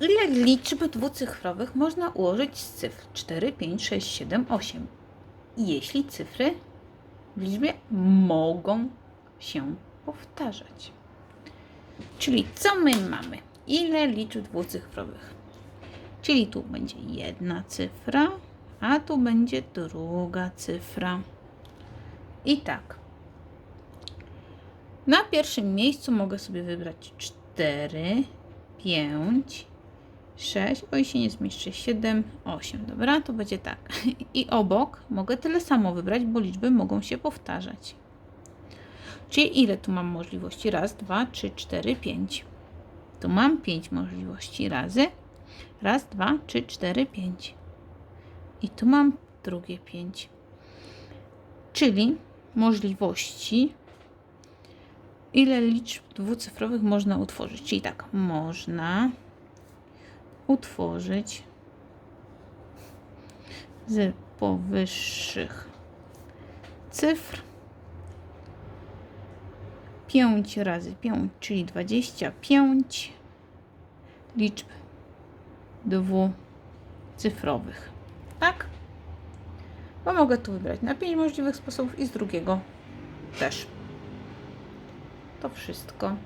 Ile liczb dwucyfrowych można ułożyć z cyfr 4, 5, 6, 7, 8? Jeśli cyfry w liczbie mogą się powtarzać. Czyli co my mamy? Ile liczb dwucyfrowych? Czyli tu będzie jedna cyfra, a tu będzie druga cyfra. I tak. Na pierwszym miejscu mogę sobie wybrać 4, 5, 6, oj się nie zmieszczę, 7, 8. Dobra, to będzie tak. I obok mogę tyle samo wybrać, bo liczby mogą się powtarzać. Czyli ile tu mam możliwości? Raz, dwa, trzy, cztery, pięć. Tu mam 5 możliwości razy. Raz, dwa, trzy, cztery, pięć. I tu mam drugie 5. Czyli możliwości, ile liczb dwucyfrowych można utworzyć. Czyli tak, można utworzyć z powyższych cyfr 5 razy 5, czyli 25 liczb dwucyfrowych. Tak? Bo mogę tu wybrać na 5 możliwych sposobów i z drugiego też. To wszystko.